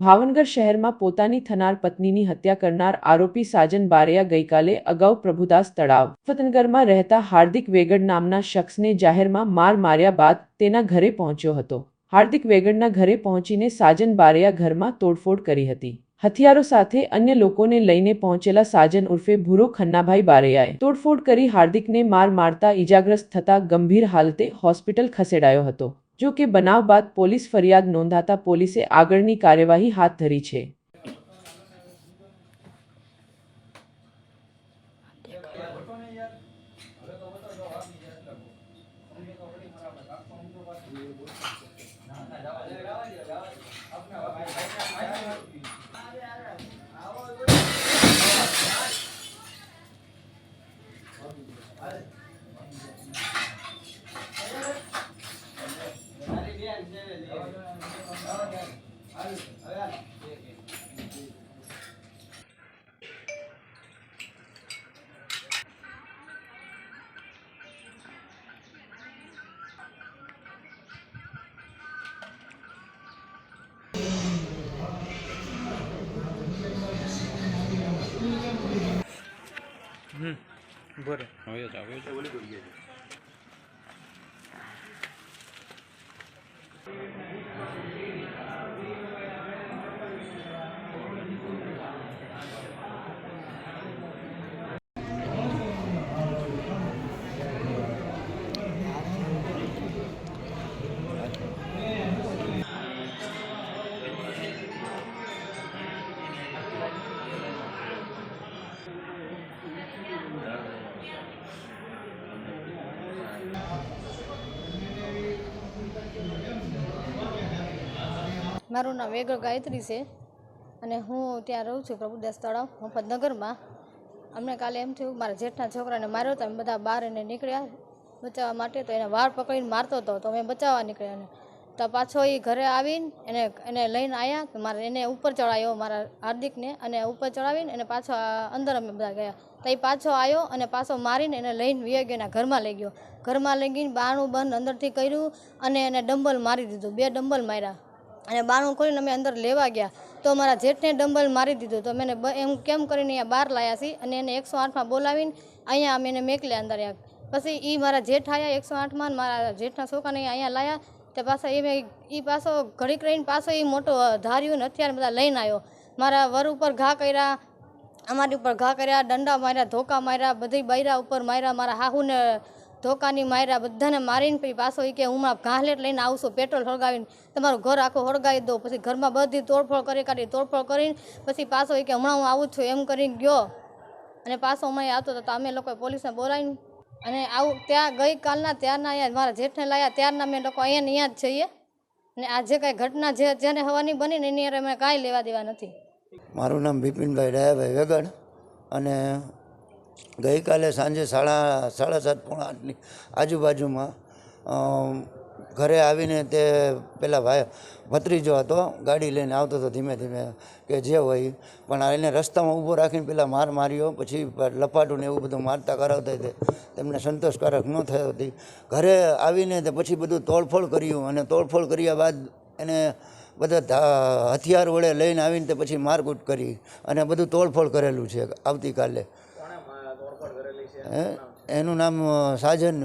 ભાવનગર શહેરમાં પોતાની થનાર પત્નીની હત્યા કરનાર આરોપી સાજન બારિયા ગઈકાલે અગાઉ પ્રભુદાસ તળાવ. ફતનગરમાં રહેતા હાર્દિક વેગડ નામના શખ્સને જાહેરમાં માર માર્યા બાદ તેના ઘરે પહોંચ્યો હતો. હાર્દિક વેગડના ઘરે પહોંચીને સાજન બારિયા ઘરમાં તોડફોડ કરી હતી. હથિયારો સાથે અન્ય લોકોને લઈને પહોંચેલા સાજન ઉર્ફે ભૂરો ખન્નાભાઈ બારૈયાએ તોડફોડ કરી હાર્દિકને માર મારતા ઇજાગ્રસ્ત થતા ગંભીર હાલતે હોસ્પિટલ ખસેડાયો હતો. જો કે બનાવ બાદ પોલીસ ફરિયાદ નોંધાતા પોલીસે આગળની કાર્યવાહી હાથ ધરી છે. બરે હવે મારું નામ વેગળ ગાયત્રી છે અને હું ત્યાં રહું છું પ્રભુદાસ તળાવ મફતનગરમાં. અમને કાલે એમ થયું, મારા જેઠના છોકરાને માર્યો તો અમે બધા બહાર એને નીકળ્યા બચાવવા માટે તો એને વાળ પકડીને મારતો હતો, તો અમે બચાવવા નીકળ્યા તો પાછો એ ઘરે આવીને એને એને લઈને આવ્યા મારે એને ઉપર ચડાવ્યો મારા હાર્દિકને અને ઉપર ચડાવીને એને પાછો અંદર અમે બધા ગયા. તો એ પાછો આવ્યો અને પાછો મારીને એને લઈને વી ઘરમાં લઈ ગયો. ઘરમાં લઈ ગઈને બારણું બંધ અંદરથી કર્યું અને એને ડંબલ મારી દીધું, બે ડંબલ માર્યા. અને બારણું ખોલીને અમે અંદર લેવા ગયા, તો મારા જેઠને ડંબલ મારી દીધું. તો મેં એમ કેમ કરીને અહીંયા બહાર લાયા છીએ અને એને એકસો આઠમાં બોલાવીને અહીંયા અમે એને મેકલ્યા અંદર પછી એ મારા જેઠ આવ્યા એકસો આઠમાં મારા જેઠના છોકરાને અહીંયા લાયા. તે પાછા એ મેં એ પાછો ઘડીક રહીને પાછો એ મોટો ધાર્યું ને અત્યારે બધા લઈને આવ્યો. મારા વર ઉપર ઘા કર્યા, અમારી ઉપર ઘા કર્યા, દંડા માર્યા, ધોકા માર્યા, બધી બૈરા ઉપર માર્યા, મારા હાહુને ધોકાની માર્યા બધાને મારીને પછી પાછો એ કે હું ઘાસલેટ લઈને આવશું પેટ્રોલ સળગાવીને તમારું ઘર આખું સળગાવી દો. પછી ઘરમાં બધી તોડફોડ કરી કાઢી, તોડફોડ કરીને પછી પાછો એ કે હમણાં હું આવું છું એમ કરીને ગયો. અને પાછો અમારે આવતો હતો તો અમે લોકોએ પોલીસને બોલાવીને અને આવું ત્યાં ગઈકાલના, ત્યારના અહીંયા મારા જેઠને લાયા. ત્યારના અમે લોકો અહીંયા અહીંયા જ જઈએ અને આ જે કાંઈ ઘટના જે જેને હવાની બની ને એની અરે અમે કાંઈ લેવા દેવા નથી. મારું નામ બિપિનભાઈ ડાયાભાઈ વેગડ અને ગઈકાલે સાંજે સાડા સાડા સાત પોણા આઠની આજુબાજુમાં ઘરે આવીને તે પેલા ભાઈ, ભત્રીજો હતો, ગાડી લઈને આવતો હતો ધીમે ધીમે કે જે હોય, પણ એને રસ્તામાં ઊભો રાખીને પેલા માર માર્યો, પછી લપાટું ને એવું બધું મારતા કરાવતા તે, તેમને સંતોષકારક ન થયો હતી ઘરે આવીને તે પછી બધું તોડફોડ કર્યું અને તોડફોડ કર્યા બાદ એને બધા હથિયાર વડે લઈને આવીને તે પછી મારકૂટ કરી અને બધું તોડફોડ કરેલું છે આવતીકાલે? એનું નામ સાજન.